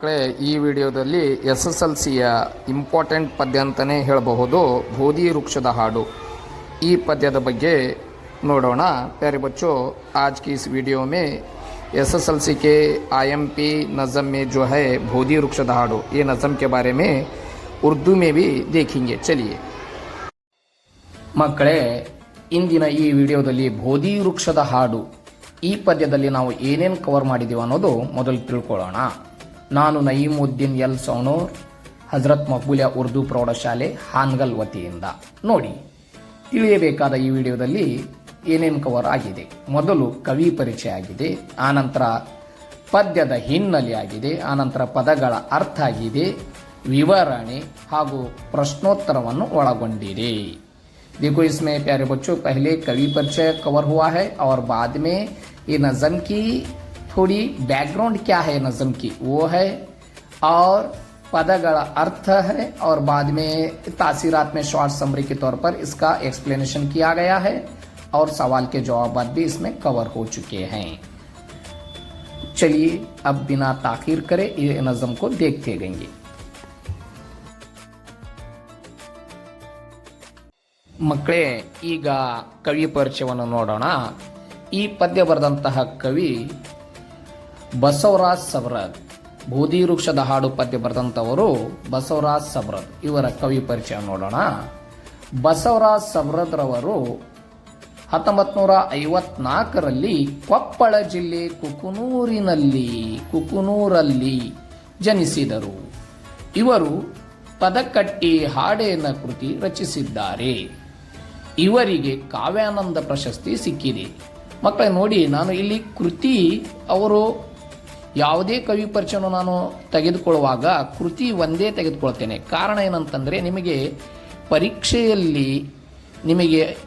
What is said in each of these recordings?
ಮಕ್ಕಳೇ ಈ ವಿಡಿಯೋದಲ್ಲಿ ಎಸ್ ಎಸ್ ಎಲ್ ಸಿಯ ಇಂಪಾರ್ಟೆಂಟ್ ಪದ್ಯ ಅಂತಲೇ ಹೇಳಬಹುದು ಬೋಧಿ ವೃಕ್ಷದ ಹಾಡು ಈ ಪದ್ಯದ ಬಗ್ಗೆ ನೋಡೋಣ प्यारे बच्चों आज की इस वीडियो में एस एस एल सी के आई एम पी नज़म में जो है बोधि वृक्षद हाडो ये नज़म के बारे में उर्दू में भी देखेंगे चलिए ಮಕ್ಕಳೇ ಇಂದಿನ ಈ ವಿಡಿಯೋದಲ್ಲಿ ಬೋಧಿ ವೃಕ್ಷದ ಹಾಡು ಈ ಪದ್ಯದಲ್ಲಿ ನಾವು ಏನೇನು ಕವರ್ ಮಾಡಿದ್ದೀವಿ ಅನ್ನೋದು ಮೊದಲು ತಿಳ್ಕೊಳ್ಳೋಣ ನಾನು ನಯೀಮುದ್ದೀನ್ ಎಲ್ ಸೋಣೂರ್ ಹಜರತ್ ಮಕ್ಬೂಲಿಯಾ ಉರ್ದು ಪ್ರೌಢಶಾಲೆ ಹಾನ್ಗಲ್ ವತಿಯಿಂದ ನೋಡಿ ತಿಳಿಯಬೇಕಾದ ಈ ವಿಡಿಯೋದಲ್ಲಿ ಏನೇನು ಕವರ್ ಆಗಿದೆ ಮೊದಲು ಕವಿ ಪರಿಚಯ ಆಗಿದೆ ಆನಂತರ ಪದ್ಯದ ಹಿನ್ನೆಲೆ ಆಗಿದೆ ಆನಂತರ ಪದಗಳ ಅರ್ಥ ಆಗಿದೆ ವಿವರಣೆ ಹಾಗೂ ಪ್ರಶ್ನೋತ್ತರವನ್ನು ಒಳಗೊಂಡಿದೆ देखो इसमें प्यारे बच्चों पहले कवि परिचय कवर हुआ है और बाद में ये नज़म की थोड़ी बैकग्राउंड क्या है नज़म की वो है और पदगण अर्थ है और बाद में तासीरात में शॉर्ट समरी के तौर पर इसका एक्सप्लेनेशन किया गया है और सवाल के जवाब भी इसमें कवर हो चुके हैं चलिए अब बिना ताखिर करे ये नज़म को देखते गएंगे ಮಕ್ಕಳೇ ಈಗ ಕವಿ ಪರಿಚಯವನ್ನು ನೋಡೋಣ ಈ ಪದ್ಯ ಬರೆದಂತಹ ಕವಿ ಬಸವರಾಜ್ ಸಬ್ರದ್ ಬೋಧಿ ವೃಕ್ಷದ ಹಾಡು ಪದ್ಯ ಬರೆದಂಥವರು ಬಸವರಾಜ್ ಸಬ್ರದ್ ಇವರ ಕವಿ ಪರಿಚಯ ನೋಡೋಣ. ಬಸವರಾಜ್ ಸಬ್ರದ್ರವರು ಹತ್ತೊಂಬತ್ತು ನೂರ ಐವತ್ನಾಲ್ಕರಲ್ಲಿ ಕೊಪ್ಪಳ ಜಿಲ್ಲೆ ಕುಕುನೂರಿನಲ್ಲಿ, ಕುಕುನೂರಲ್ಲಿ ಜನಿಸಿದರು. ಇವರು ಪದಕಟ್ಟಿ ಹಾಡೇನ ಕೃತಿ ರಚಿಸಿದ್ದಾರೆ. ಇವರಿಗೆ ಕಾವ್ಯಾನಂದ ಪ್ರಶಸ್ತಿ ಸಿಕ್ಕಿದೆ. ಮಕ್ಕಳೇ ನೋಡಿ, ನಾನು ಇಲ್ಲಿ ಕೃತಿ ಅವರು ಯಾವುದೇ ಕವಿ ಪರಿಚಯವನ್ನು ನಾನು ತೆಗೆದುಕೊಳ್ಳುವಾಗ ಕೃತಿ ಒಂದೇ ತೆಗೆದುಕೊಳ್ತೇನೆ. ಕಾರಣ ಏನಂತಂದರೆ ನಿಮಗೆ ಪರೀಕ್ಷೆಯಲ್ಲಿ ನಿಮಗೆ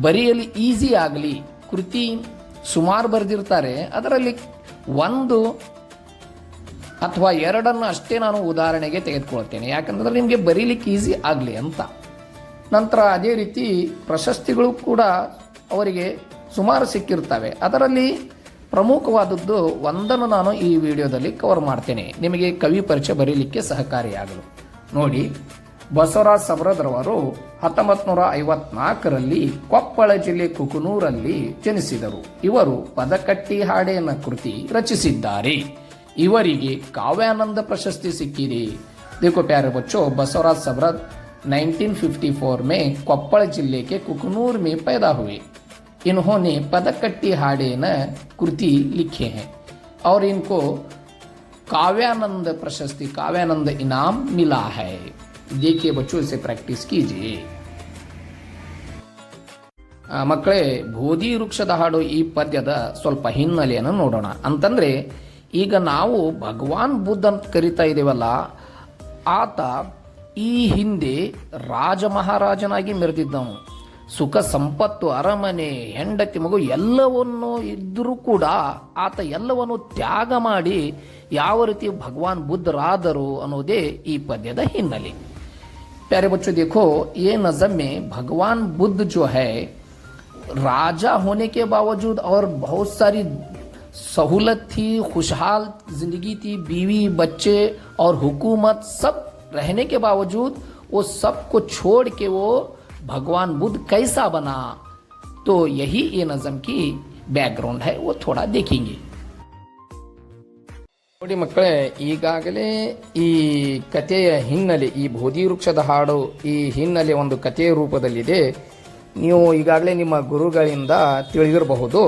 ಬರೆಯಲು ಈಸಿ ಆಗಲಿ ಕೃತಿ ಸುಮಾರು ಬರೆದಿರ್ತಾರೆ. ಅದರಲ್ಲಿ ಒಂದು ಅಥವಾ ಎರಡನ್ನು ಅಷ್ಟೇ ನಾನು ಉದಾಹರಣೆಗೆ ತೆಗೆದುಕೊಳ್ತೇನೆ. ಯಾಕಂದ್ರೆ ನಿಮಗೆ ಬರೀಲಿಕ್ಕೆ ಈಸಿ ಆಗಲಿ ಅಂತ. ನಂತರ ಅದೇ ರೀತಿ ಪ್ರಶಸ್ತಿಗಳು ಕೂಡ ಅವರಿಗೆ ಸುಮಾರು ಸಿಕ್ಕಿರ್ತವೆ ಅದರಲ್ಲಿ ಪ್ರಮುಖವಾದದ್ದು ಒಂದನ್ನು ನಾನು ಈ ವಿಡಿಯೋದಲ್ಲಿ ಕವರ್ ಮಾಡ್ತೇನೆ. ನಿಮಗೆ ಕವಿ ಪರಿಚಯ ಬರೀಲಿಕ್ಕೆ ಸಹಕಾರಿಯಾಗಲು. ನೋಡಿ, ಬಸವರಾಜ್ ಸಬರದ್ರವರು ಹತ್ತೊಂಬತ್ತು ನೂರ ಐವತ್ನಾಲ್ಕರಲ್ಲಿ ಕೊಪ್ಪಳ ಜಿಲ್ಲೆ ಕುಕನೂರಲ್ಲಿ ಜನಿಸಿದರು. ಇವರು ಪದಕಟ್ಟಿ ಹಾಡೆಯನ್ನ ಕೃತಿ ರಚಿಸಿದ್ದಾರೆ. ಇವರಿಗೆ ಕಾವ್ಯಾನಂದ ಪ್ರಶಸ್ತಿ ಸಿಕ್ಕಿದೆ. ದೇಕು ಪ್ಯಾರ Bachchu Basavaraj Sabarad nineteen fifty four May Koppal ಜಿಲ್ಲೆಗೆ ಕುಕನೂರ್ ಮೇ ಪೈದಾ ಹುವೆ इन्होंने पदकट्टी हाडेन कृति लिखे हैं और इनको काव्यानंद प्रशस्ति काव्यानंद इनाम मिला है देखिए बच्चों इसे प्रैक्टिस कीजिए ಆ, ಮಕ್ಕಳೇ ಬೋಧಿ ವೃಕ್ಷದ ಹಾಡು ಈ ಪದ್ಯದ ಸ್ವಲ್ಪ ಹಿನ್ನೆಲೆಯನ್ನು ನೋಡೋಣ ಅಂತಂದ್ರೆ ಈಗ ನಾವು ಭಗವಾನ್ ಬುದ್ಧ ಅಂತ ಕರಿತಾ ಇದ್ದೇವಲ್ಲ ಆತ ಈ ಹಿಂದೆ ರಾಜ ಮಹಾರಾಜನಾಗಿ ಮೆರೆದಿದ್ದವನು ಸುಖ ಸಂಪತ್ತು ಅರಮನೆ ಹೆಂಡತಿ ಮಗು ಎಲ್ಲವನ್ನು ಇದ್ದರೂ ಕೂಡ ಆತ ಎಲ್ಲವನ್ನು ತ್ಯಾಗ ಮಾಡಿ ಯಾವ ರೀತಿ ಭಗವಾನ್ ಬುದ್ಧರಾದರು ಅನ್ನೋದೇ ಈ ಪದ್ಯದ ಹಿನ್ನೆಲೆ प्यारे बच्चों देखो ये नज़म में भगवान बुद्ध जो है राजा होने के बावजूद और बहुत सारी सहूलत थी खुशहाल जिंदगी थी बीवी बच्चे और हुकूमत सब रहने के बावजूद वो सब को छोड़ के वो भगवान बुद्ध कैसा बना तो यही ये नज़म की बैकग्राउंड है वो थोड़ा देखेंगे ನೋಡಿ ಮಕ್ಕಳೇ ಈಗಾಗಲೇ ಈ ಕಥೆಯ ಹಿನ್ನೆಲೆ ಈ ಬೋಧಿ ವೃಕ್ಷದ ಹಾಡು ಈ ಹಿನ್ನೆಲೆ ಒಂದು ಕಥೆಯ ರೂಪದಲ್ಲಿದೆ ನೀವು ಈಗಾಗಲೇ ನಿಮ್ಮ ಗುರುಗಳಿಂದ ತಿಳಿದಿರಬಹುದು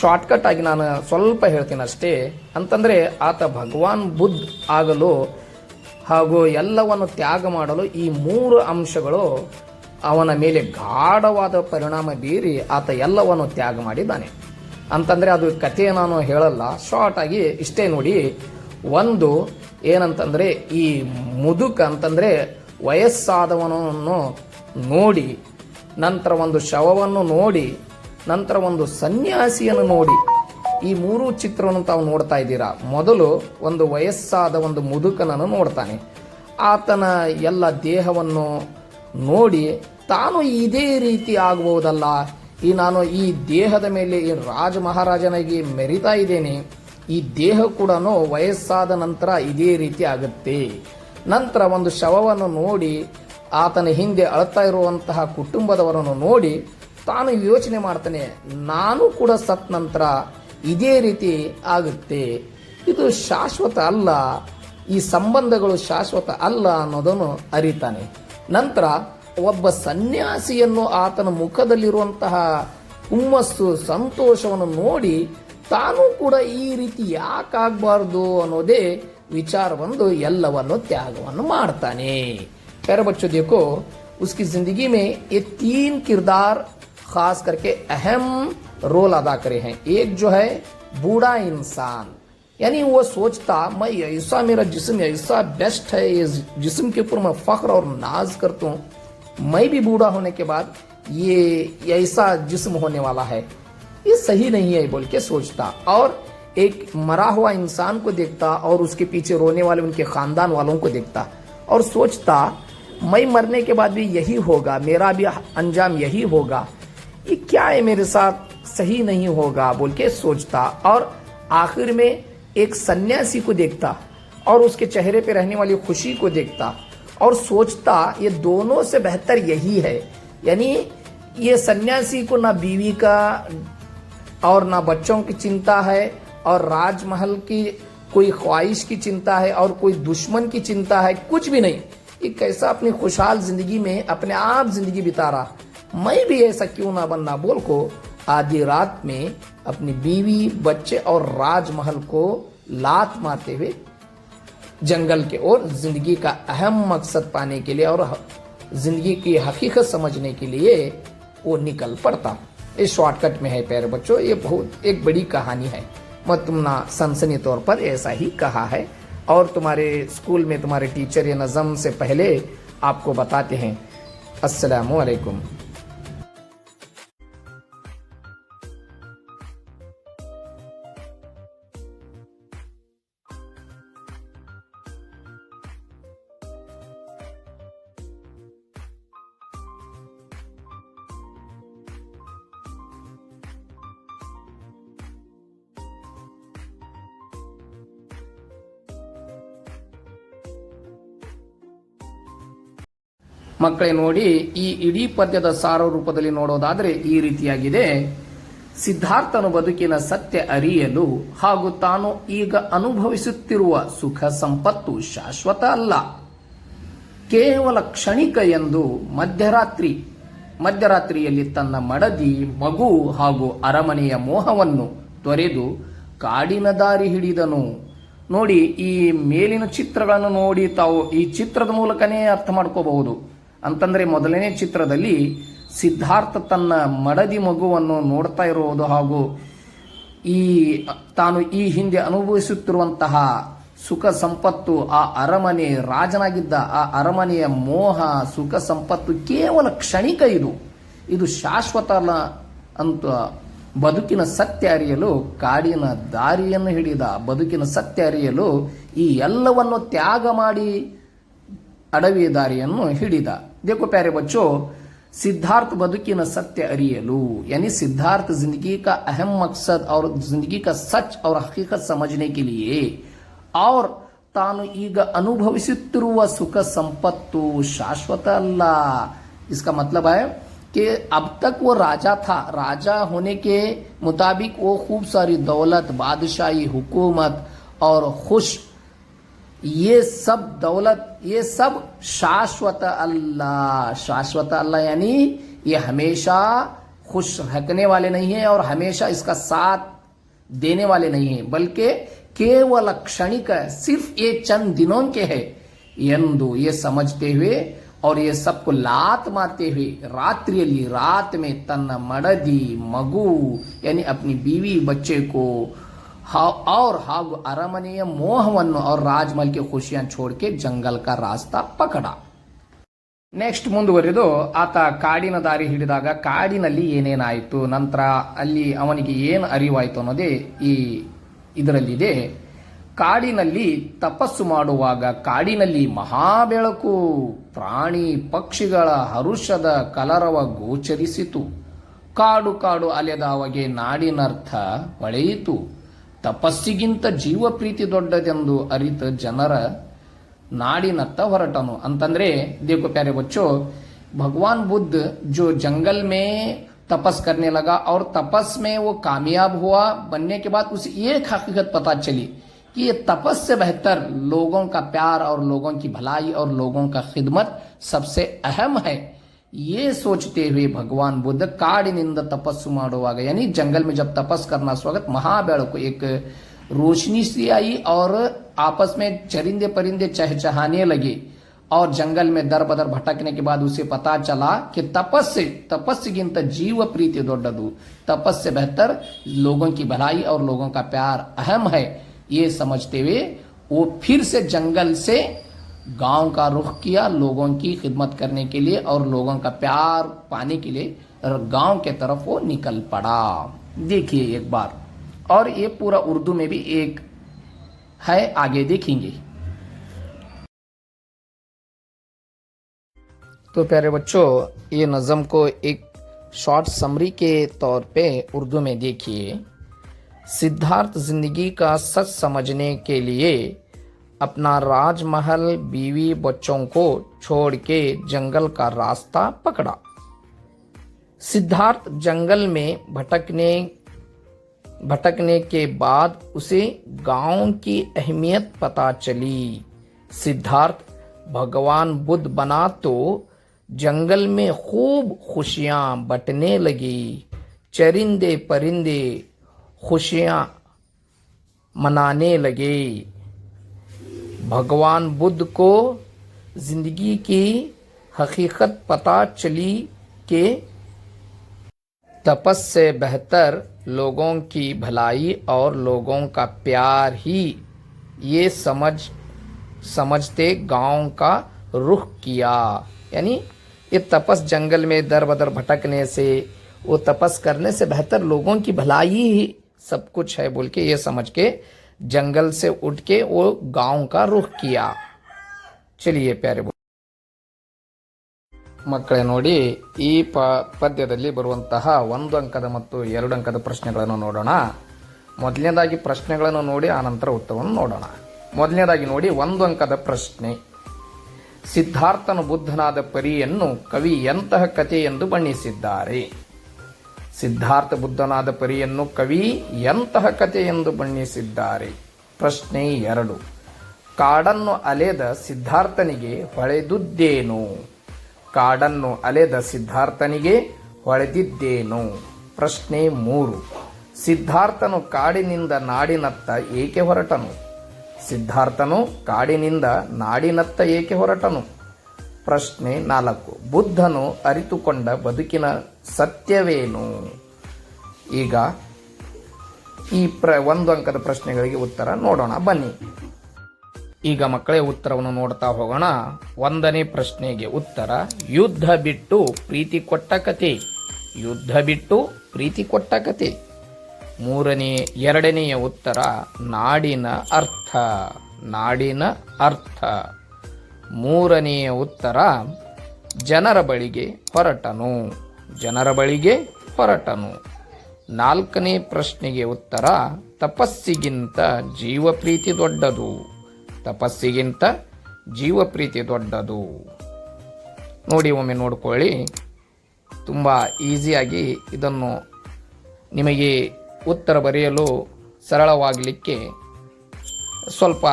ಶಾರ್ಟ್ಕಟ್ ಆಗಿ ನಾನು ಸ್ವಲ್ಪ ಹೇಳ್ತೀನಿ ಅಷ್ಟೇ ಅಂತಂದರೆ ಆತ ಭಗವಾನ್ ಬುದ್ಧ ಆಗಲು ಹಾಗೂ ಎಲ್ಲವನ್ನು ತ್ಯಾಗ ಮಾಡಲು ಈ ಮೂರು ಅಂಶಗಳು ಅವನ ಮೇಲೆ ಗಾಢವಾದ ಪರಿಣಾಮ ಬೀರಿ ಆತ ಎಲ್ಲವನ್ನು ತ್ಯಾಗ ಮಾಡಿದ್ದಾನೆ. ಅಂತಂದ್ರೆ ಅದು ಕಥೆ ನಾನು ಹೇಳಲ್ಲ ಶಾರ್ಟ್ ಆಗಿ ಇಷ್ಟೇ ನೋಡಿ, ಒಂದು ಏನಂತಂದ್ರೆ ಈ ಮುದುಕ ಅಂತಂದ್ರೆ ವಯಸ್ಸಾದವನನ್ನು ನೋಡಿ, ನಂತರ ಒಂದು ಶವವನ್ನು ನೋಡಿ, ನಂತರ ಒಂದು ಸನ್ಯಾಸಿಯನ್ನು ನೋಡಿ ಈ ಮೂರು ಚಿತ್ರವನ್ನು ತಾವು ನೋಡ್ತಾ ಇದ್ದೀರಾ? ಮೊದಲು ಒಂದು ವಯಸ್ಸಾದ ಒಂದು ಮುದುಕನನ್ನು ನೋಡ್ತಾನೆ. ಆತನ ಎಲ್ಲ ದೇಹವನ್ನು ನೋಡಿ, ತಾನು ಇದೇ ರೀತಿ ಆಗಬಹುದಲ್ಲ ಈ ನಾನು ಈ ದೇಹದ ಮೇಲೆ ಈ ರಾಜ ಮಹಾರಾಜನಾಗಿ ಮೆರಿತಾ ಇದ್ದೇನೆ. ಈ ದೇಹ ಕೂಡ ವಯಸ್ಸಾದ ನಂತರ ಇದೇ ರೀತಿ ಆಗುತ್ತೆ. ನಂತರ ಒಂದು ಶವವನ್ನು ನೋಡಿ, ಆತನ ಹಿಂದೆ ಅಳ್ತಾ ಇರುವಂತಹ ಕುಟುಂಬದವರನ್ನು ನೋಡಿ, ತಾನು ಯೋಚನೆ ಮಾಡ್ತಾನೆ, ನಾನು ಕೂಡ ಸತ್ ನಂತರ ಇದೇ ರೀತಿ ಆಗುತ್ತೆ. ಇದು ಶಾಶ್ವತ ಅಲ್ಲ. ಈ ಸಂಬಂಧಗಳು ಶಾಶ್ವತ ಅಲ್ಲ ಅನ್ನೋದನ್ನು ಅರಿತಾನೆ. ನಂತರ ಒಬ್ಬ ಸನ್ಯಾಸಿಯನ್ನು ಆತನ ಮುಖದಲ್ಲಿರುವಂತಹ ಹುಮ್ಮಸ್ಸು, ಸಂತೋಷವನ್ನು ನೋಡಿ ತಾನೂ ಕೂಡ ಈ ರೀತಿ ಯಾಕಾಗಬಾರ್ದು ಅನ್ನೋದೇ ವಿಚಾರ ಬಂದು ಎಲ್ಲವನ್ನು ತ್ಯಾಗವನ್ನು ಮಾಡ್ತಾನೆ. ಪ್ಯಾರಬಚ್ಚೋದ್ಯಕ್ಕೋ ಉಸ್ಕಿ ಜಿಂದಗಿ ಮೇ ಎ ತೀನ್ ಕಿರ್ದಾರ್ खास करके अहम रोल अदा करे हैं। एक जो है, बूढ़ा इंसान। यानी वो सोचता, मैं ऐसा, मेरा जिस्म ऐसा बेस्ट है, ये जिस्म के ऊपर मैं फख्र और नाज करता हूँ। मैं भी बूढ़ा होने के बाद ये ऐसा जिस्म होने वाला है। ये सही नहीं है बोल के सोचता। और एक मरा हुआ इंसान को देखता और उसके पीछे रोने वाले, उनके खानदान वालों को देखता और सोचता, मैं मरने के बाद भी यही होगा, मेरा भी अंजाम यही होगा। ये क्या है मेरे साथ सही नहीं होगा? बोल के सोचता और आखिर में एक सन्यासी को देखता और उसके चेहरे पे रहने वाली खुशी को देखता और सोचता, ये दोनों से बेहतर यही है। यानी ये सन्यासी को ना बीवी का और ना बच्चों की चिंता है और राजमहल की कोई ख्वाहिश की चिंता है और कोई दुश्मन की चिंता है, कुछ भी नहीं। ये कैसा अपनी खुशहाल ज़िंदगी में अपने आप ज़िंदगी बिता रहा। मैं भी ऐसा क्यों ना बनना? बोल को आधी रात में अपनी बीवी, बच्चे और राजमहल को लात मारते हुए जंगल के ओर ज़िंदगी का अहम मकसद पाने के लिए और ज़िंदगी की हकीकत समझने के लिए वो निकल पड़ता। इस शॉर्टकट में है प्यारे बच्चों, ये बहुत एक बड़ी कहानी है। मैं तुमना सनसनी तौर पर ऐसा ही कहा है। और तुम्हारे स्कूल में तुम्हारे टीचर ये नज़म से पहले आपको बताते हैं। अस्सलामु ಮಕ್ಕಳೇ ನೋಡಿ, ಈ ಇಡೀ ಪದ್ಯದ ಸಾರ ರೂಪದಲ್ಲಿ ನೋಡೋದಾದರೆ ಈ ರೀತಿಯಾಗಿದೆ. ಸಿದ್ಧಾರ್ಥನು ಬದುಕಿನ ಸತ್ಯ ಅರಿಯಲು ಹಾಗೂ ತಾನು ಈಗ ಅನುಭವಿಸುತ್ತಿರುವ ಸುಖ ಸಂಪತ್ತು ಶಾಶ್ವತ ಅಲ್ಲ. ಕೇವಲ ಕ್ಷಣಿಕ ಎಂದು ಮಧ್ಯರಾತ್ರಿ, ಮಧ್ಯರಾತ್ರಿಯಲ್ಲಿ ತನ್ನ ಮಡದಿ, ಮಗು ಹಾಗೂ ಅರಮನೆಯ ಮೋಹವನ್ನು ತೊರೆದು ಕಾಡಿನ ದಾರಿ ಹಿಡಿದನು. ನೋಡಿ, ಈ ಮೇಲಿನ ಚಿತ್ರಗಳನ್ನು ನೋಡಿ ತಾವು ಈ ಚಿತ್ರದ ಮೂಲಕನೇ ಅರ್ಥ ಮಾಡ್ಕೋಬಹುದು. ಅಂತಂದ್ರೆ ಮೊದಲನೇ ಚಿತ್ರದಲ್ಲಿ ಸಿದ್ಧಾರ್ಥ ತನ್ನ ಮಡದಿ ಮಗುವನ್ನು ನೋಡ್ತಾ ಇರುವುದು ಹಾಗೂ ಈ, ತಾನು ಈ ಹಿಂದೆ ಅನುಭವಿಸುತ್ತಿರುವಂತಹ ಸುಖ ಸಂಪತ್ತು, ಆ ಅರಮನೆ, ರಾಜನಾಗಿದ್ದ ಆ ಅರಮನೆಯ ಮೋಹ, ಸುಖ ಸಂಪತ್ತು ಕೇವಲ ಕ್ಷಣಿಕ ಇದು. ಇದು ಶಾಶ್ವತ ಅಂತ ಬದುಕಿನ ಸತ್ಯ ಅರಿಯಲು, ಕಾಡಿನ ದಾರಿಯನ್ನು ಹಿಡಿದ ಬದುಕಿನ ಸತ್ಯ ಅರಿಯಲು ಈ ಎಲ್ಲವನ್ನು ತ್ಯಾಗ ಮಾಡಿ ಅಡವಿ ದಾರಿಯನ್ನು ಹಿಡಿದ देखो प्यारे बच्चों सिद्धार्थ बदुकिन सत्य अरियलु यानी सिद्धार्थ जिंदगी का अहम मकसद और जिंदगी का सच और हकीकत समझने के लिए और ತಾನು ಈಗ ಅನುಭವಿಸುತ್ತಿರುವ ಸುಖ ಸಂಪತ್ತು ಶಾಶ್ವತ ಅಲ್ಲ इसका मतलब है कि अब तक वो राजा था राजा होने के मुताबिक वो खूब सारी दौलत बादशाही हुकूमत और खुश ये सब दौलत ये सब शाश्वत अल्लाह। शाश्वत अल्लाह यानी ये हमेशा खुश रखने वाले नहीं है और हमेशा इसका साथ देने वाले नहीं है, बल्कि केवल क्षणिक सिर्फ़ ये चंद दिनों के है। यंदु, ये समझते हुए और ये सबको लात मारते हुए रात्रियली रात में तन मड़दी, मगु, यानी अपनी बीवी बच्चे को और ಹಾಗೂ ಅರಮನೆಯ ಮೋಹವನ್ನು और राजमहल की खुशियां छोड़ के जंगल का रास्ता पकड़ा ನೆಕ್ಸ್ಟ್ ಮುಂದುವರೆದು ಆತ ಕಾಡಿನ ದಾರಿ ಹಿಡಿದಾಗ ಕಾಡಿನಲ್ಲಿ ಏನೇನಾಯಿತು ನಂತರ ಅಲ್ಲಿ ಅವನಿಗೆ ಏನು ಅರಿವಾಯಿತು ಅನ್ನೋದೇ ಈ ಇದರಲ್ಲಿದೆ ಕಾಡಿನಲ್ಲಿ ತಪಸ್ಸು ಮಾಡುವಾಗ ಕಾಡಿನಲ್ಲಿ ಮಹಾಬೆಳಕು ಪ್ರಾಣಿ ಪಕ್ಷಿಗಳ ಹರುಷದ ಕಲರವ ಗೋಚರಿಸಿತು ಕಾಡು ಕಾಡು ಅಲೆದ ಅವಗೆ ನಾಡಿನರ್ಥ ಹೊಳೆಯಿತು ತಪಸ್ಸಿಗಿಂತ ಜೀವ ಪ್ರೀತಿ ದೊಡ್ಡದೆಂದು ಅರಿತ ಜನರ ನಾಡಿನತ್ತ ಹೊರಟನು ಅಂತಂದ್ರೆ देखो प्यारे बच्चों भगवान बुद्ध जो जंगल में तपस करने लगा और तपस में वो कामयाब हुआ बनने के बाद उसे एक हकीकत पता चली कि ये तपस से बेहतर लोगों का प्यार और लोगों की भलाई और लोगों का खिदमत सबसे अहम है ये सोचते हुए भगवान बुद्ध काड़िनिंद तपस्सु यानी जंगल में जब तपस करना स्वागत, महाबेड़ को एक रोशनी सी आई और आपस में चरिंदे परिंदे चहचहाने लगे और जंगल में दर बदर भटकने के बाद उसे पता चला कि तपस्य गिनत जीव प्रीति दोडदू तपस्य बेहतर, लोगों की भलाई और लोगों का प्यार अहम है। ये समझते हुए वो फिर से जंगल से गाँव का रुख किया, लोगों की खिदमत करने के लिए और लोगों का प्यार पाने के लिए गाँव के तरफ़ वो निकल पड़ा। देखिए एक बार, और ये पूरा उर्दू में भी एक है, आगे देखेंगे। तो प्यारे बच्चों, ये नज़म को एक शॉर्ट समरी के तौर पे उर्दू में देखिए। सिद्धार्थ ज़िंदगी का सच समझने के लिए अपना राजमहल बीवी बच्चों को छोड़ के जंगल का रास्ता पकड़ा। सिद्धार्थ जंगल में भटकने भटकने के बाद उसे गाँव की अहमियत पता चली। सिद्धार्थ, भगवान बुद्ध बना तो जंगल में खूब खुशियाँ बटने लगी। चरिंदे परिंदे खुशियाँ मनाने लगे। भगवान बुद्ध को ज़िंदगी की हकीकत पता चली कि तपस से बेहतर लोगों की भलाई और लोगों का प्यार ही ये समझ, समझते गाँव का रुख किया। यानी ये तपस जंगल में दर बदर भटकने से, वो तपस करने से बेहतर लोगों की भलाई ही सब कुछ है बोल के ये समझ के जंगल से उठ के वो गांव का रुख किया चलिए प्यारे बो- ಮಕ್ಕಳೇ ನೋಡಿ ಈ ಪ ಪದ್ಯದಲ್ಲಿ ಬರುವಂತಹ ಒಂದು ಅಂಕದ ಮತ್ತು ಎರಡು ಅಂಕದ ಪ್ರಶ್ನೆಗಳನ್ನು ನೋಡೋಣ ಮೊದಲನೇದಾಗಿ ಪ್ರಶ್ನೆಗಳನ್ನು ನೋಡಿ ಆನಂತರ ಉತ್ತರವನ್ನು ನೋಡೋಣ ಮೊದಲನೇದಾಗಿ ನೋಡಿ ಒಂದು ಅಂಕದ ಪ್ರಶ್ನೆ ಸಿದ್ಧಾರ್ಥನು ಬುದ್ಧನಾದ ಪರಿಯನ್ನು ಕವಿ ಎಂತಹ ಕಥೆ ಎಂದು ಬಣ್ಣಿಸಿದ್ದಾರೆ ಸಿದ್ಧಾರ್ಥ ಬುದ್ಧನಾದ ಪರಿಯನ್ನು ಕವಿ ಎಂತಹ ಎಂದು ಬಣ್ಣಿಸಿದ್ದಾರೆ? ಪ್ರಶ್ನೆ ಎರಡು. ಕಾಡನ್ನು ಅಲೆದ ಸಿದ್ಧಾರ್ಥನಿಗೆ ಹೊಳೆದುದ್ದೇನು? ಕಾಡನ್ನು ಅಲೆದ ಸಿದ್ಧಾರ್ಥನಿಗೆ ಹೊಳೆದಿದ್ದೇನು? ಪ್ರಶ್ನೆ ಮೂರು. ಸಿದ್ಧಾರ್ಥನು ಕಾಡಿನಿಂದ ನಾಡಿನತ್ತ ಏಕೆ ಹೊರಟನು? ಸಿದ್ಧಾರ್ಥನು ಕಾಡಿನಿಂದ ನಾಡಿನತ್ತ ಏಕೆ ಹೊರಟನು? ಪ್ರಶ್ನೆ ನಾಲ್ಕು. ಬುದ್ಧನು ಅರಿತುಕೊಂಡ ಬದುಕಿನ ಸತ್ಯವೇನು? ಈಗ ಈ ಪ್ರ ಒಂದು ಅಂಕದ ಪ್ರಶ್ನೆಗಳಿಗೆ ಉತ್ತರ ನೋಡೋಣ. ಬನ್ನಿ. ಈಗ ಮಕ್ಕಳೇ ಉತ್ತರವನ್ನು ನೋಡ್ತಾ ಹೋಗೋಣ. ಒಂದನೇ ಪ್ರಶ್ನೆಗೆ ಉತ್ತರ, ಯುದ್ಧ ಬಿಟ್ಟು ಪ್ರೀತಿ ಕೊಟ್ಟ ಕತೆ ಯುದ್ಧ ಬಿಟ್ಟು ಪ್ರೀತಿ ಕೊಟ್ಟ ಕತೆ ಮೂರನೇ, ಎರಡನೆಯ ಉತ್ತರ, ನಾಡಿನ ಅರ್ಥ. ನಾಡಿನ ಅರ್ಥ. ಮೂರನೆಯ ಉತ್ತರ, ಜನರ ಬಳಿಗೆ ಹೊರಟನು. ಜನರ ಬಳಿಗೆ ಹೊರಟನು. ನಾಲ್ಕನೇ ಪ್ರಶ್ನೆಗೆ ಉತ್ತರ, ತಪಸ್ಸಿಗಿಂತ ಜೀವಪ್ರೀತಿ ದೊಡ್ಡದು. ತಪಸ್ಸಿಗಿಂತ ಜೀವಪ್ರೀತಿ ದೊಡ್ಡದು. ನೋಡಿ, ಒಮ್ಮೆ ನೋಡಿಕೊಳ್ಳಿ. ತುಂಬ ಈಸಿಯಾಗಿ ಇದನ್ನು ನಿಮಗೆ ಉತ್ತರ ಬರೆಯಲು ಸರಳವಾಗಲಿಕ್ಕೆ ಸ್ವಲ್ಪ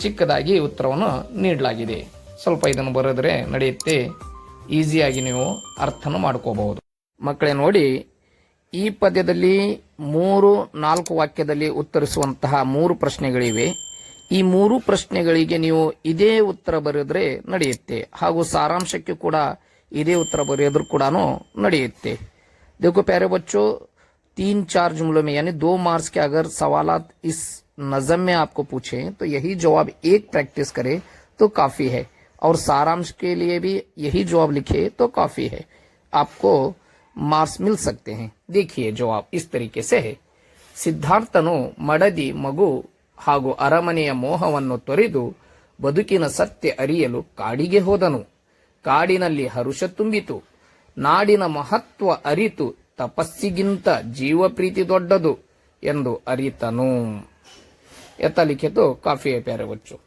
ಚಿಕ್ಕದಾಗಿ ಉತ್ತರವನ್ನು ನೀಡಲಾಗಿದೆ. ಸ್ವಲ್ಪ ಇದನ್ನು ಬರೆದ್ರೆ ನಡೆಯುತ್ತೆ ಈಸಿಯಾಗಿ ನೀವು ಅರ್ಥನ ಮಾಡ್ಕೋಬಹುದು ಮಕ್ಕಳೇ ನೋಡಿ ಈ ಪದ್ಯದಲ್ಲಿ ಮೂರು ನಾಲ್ಕು ವಾಕ್ಯದಲ್ಲಿ ಉತ್ತರಿಸುವಂತಹ ಮೂರು ಪ್ರಶ್ನೆಗಳಿವೆ ಈ ಮೂರು ಪ್ರಶ್ನೆಗಳಿಗೆ ನೀವು ಇದೇ ಉತ್ತರ ಬರೆದ್ರೆ ನಡೆಯುತ್ತೆ ಹಾಗೂ ಸಾರಾಂಶಕ್ಕೆ ಕೂಡ ಇದೇ ಉತ್ತರ ಬರೆಯೋದ್ರು ಕೂಡ ನಡೆಯುತ್ತೆ देखो प्यारे बच्चों तीन चार जुमलों में यानी दो मार्क्स के अगर सवालात इस नज़म में आपको पूछे तो यही जवाब एक प्रैक्टिस करे तो काफी है और सारांश के लिए भी यही जवाब लिखे तो काफी है आपको मार्क्स मिल सकते हैं देखिए जवाब इस तरीके से है ಸಿದ್ಧಾರ್ಥನು ಮಡದಿ ಮಗು ಹಾಗೂ ಅರಮನೆಯ ಮೋಹವನ್ನು ತೊರೆದು ಬದುಕಿನ ಸತ್ಯ ಅರಿಯಲು ಕಾಡಿಗೆ ಹೋದನು ಕಾಡಿನಲ್ಲಿ ಹರುಷ ತುಂಬಿತು ನಾಡಿನ ಮಹತ್ವ ಅರಿತು ತಪಸ್ಸಿಗಿಂತ ಜೀವ ಪ್ರೀತಿ ದೊಡ್ಡದು ಎಂದು ಅರಿತನು ಎತ್ತ ಲಿಖಿತು ಕಾಫಿಯ ಪ್ಯಾರೆ ಬಚ್ಚು